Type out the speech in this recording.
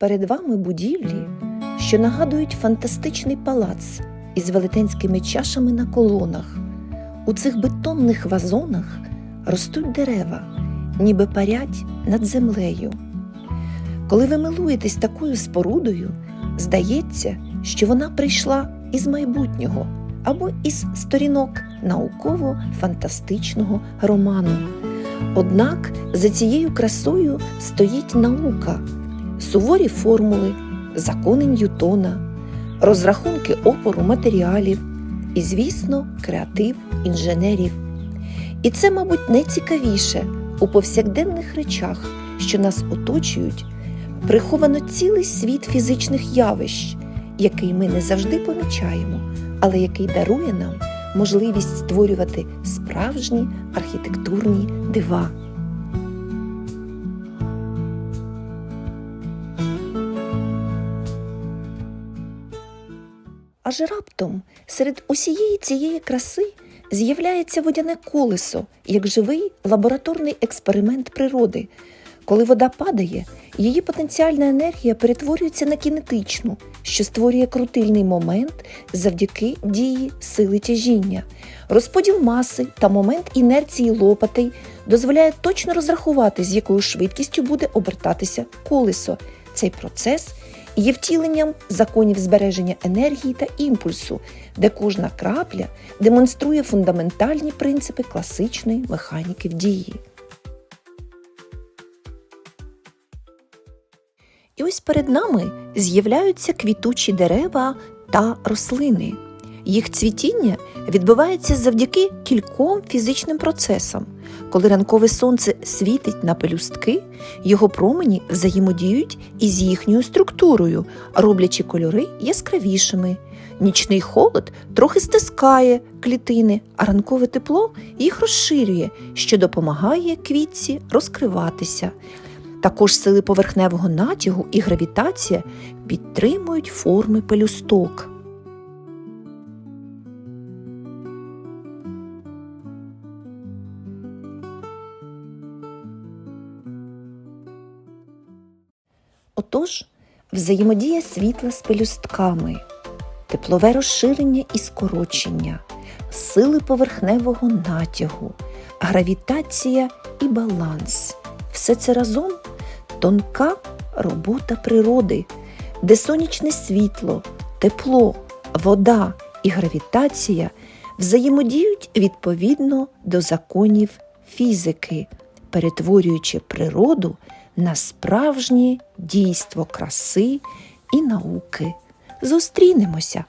Перед вами будівлі, що нагадують фантастичний палац із велетенськими чашами на колонах. У цих бетонних вазонах ростуть дерева, ніби парять над землею. Коли ви милуєтесь такою спорудою, здається, що вона прийшла із майбутнього або із сторінок науково-фантастичного роману. Однак за цією красою стоїть наука, суворі формули, закони Ньютона, розрахунки опору матеріалів і, звісно, креатив інженерів. І це, мабуть, найцікавіше у повсякденних речах, що нас оточують, приховано цілий світ фізичних явищ, який ми не завжди помічаємо, але який дарує нам можливість створювати справжні архітектурні дива. Аж раптом серед усієї цієї краси з'являється водяне колесо як живий лабораторний експеримент природи. Коли вода падає, її потенціальна енергія перетворюється на кінетичну, що створює крутильний момент завдяки дії сили тяжіння. Розподіл маси та момент інерції лопатей дозволяє точно розрахувати, з якою швидкістю буде обертатися колесо. Цей процес є втіленням законів збереження енергії та імпульсу, де кожна крапля демонструє фундаментальні принципи класичної механіки в дії. І ось перед нами з'являються квітучі дерева та рослини. Їх цвітіння відбувається завдяки кільком фізичним процесам. Коли ранкове сонце світить на пелюстки, його промені взаємодіють із їхньою структурою, роблячи кольори яскравішими. Нічний холод трохи стискає клітини, а ранкове тепло їх розширює, що допомагає квітці розкриватися. Також сили поверхневого натягу і гравітація підтримують форми пелюсток. Отож, взаємодія світла з пелюстками, теплове розширення і скорочення, сили поверхневого натягу, гравітація і баланс. Все це разом тонка робота природи, де сонячне світло, тепло, вода і гравітація взаємодіють відповідно до законів фізики, перетворюючи природу на справжнє дійство краси і науки. Зустрінемося!